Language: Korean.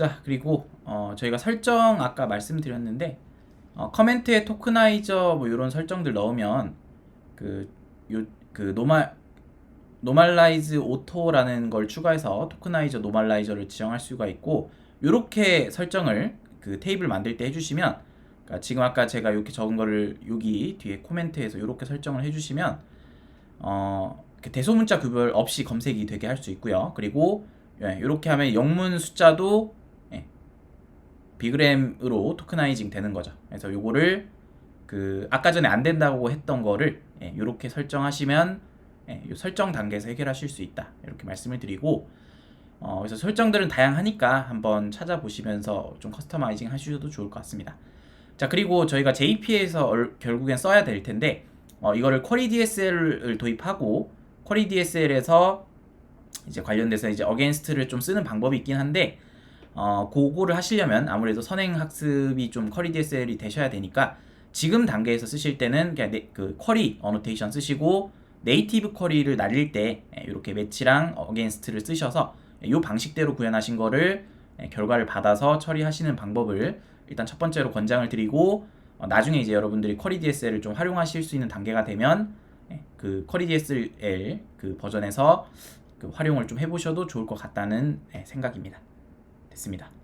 자 그리고 어, 저희가 설정 아까 말씀드렸는데 어, 커멘트에 토크나이저 뭐 이런 설정들 넣으면 그 요 그 노말 노멀라이즈 오토라는 걸 추가해서 토크나이저 노멀라이저를 지정할 수가 있고 요렇게 설정을 그 테이블 만들 때 해주시면 그러니까 지금 아까 제가 이렇게 적은 거를 여기 뒤에 코멘트에서 요렇게 설정을 해주시면 어 이렇게 대소문자 구별 없이 검색이 되게 할 수 있고요. 그리고 예, 이렇게 하면 영문 숫자도 예, 비그램으로 토크나이징 되는 거죠. 그래서 요거를 그 아까 전에 안 된다고 했던 거를 예, 이렇게 설정하시면 예, 요 설정 단계에서 해결하실 수 있다. 이렇게 말씀을 드리고 어, 그래서 설정들은 다양하니까 한번 찾아보시면서 좀 커스터마이징 하셔도 좋을 것 같습니다. 자 그리고 저희가 JP에서 얼- 결국엔 써야 될 텐데 어, 이거를 쿼리 DSL을 도입하고 쿼리 DSL에서 이제 관련돼서 이제 어게인스트를 좀 쓰는 방법이 있긴 한데 어, 그거를 하시려면 아무래도 선행 학습이 좀 쿼리 DSL이 되셔야 되니까 지금 단계에서 쓰실 때는 그냥 네, 그 쿼리 어노테이션 쓰시고 네이티브 쿼리를 날릴 때 이렇게 매치랑 어게인스트를 쓰셔서 이 방식대로 구현하신 거를 예, 결과를 받아서 처리하시는 방법을 일단 첫 번째로 권장을 드리고 어, 나중에 이제 여러분들이 쿼리 DSL을 좀 활용하실 수 있는 단계가 되면 예, 그 쿼리 DSL 그 버전에서 그 활용을 좀 해보셔도 좋을 것 같다는 예, 생각입니다. 됐습니다.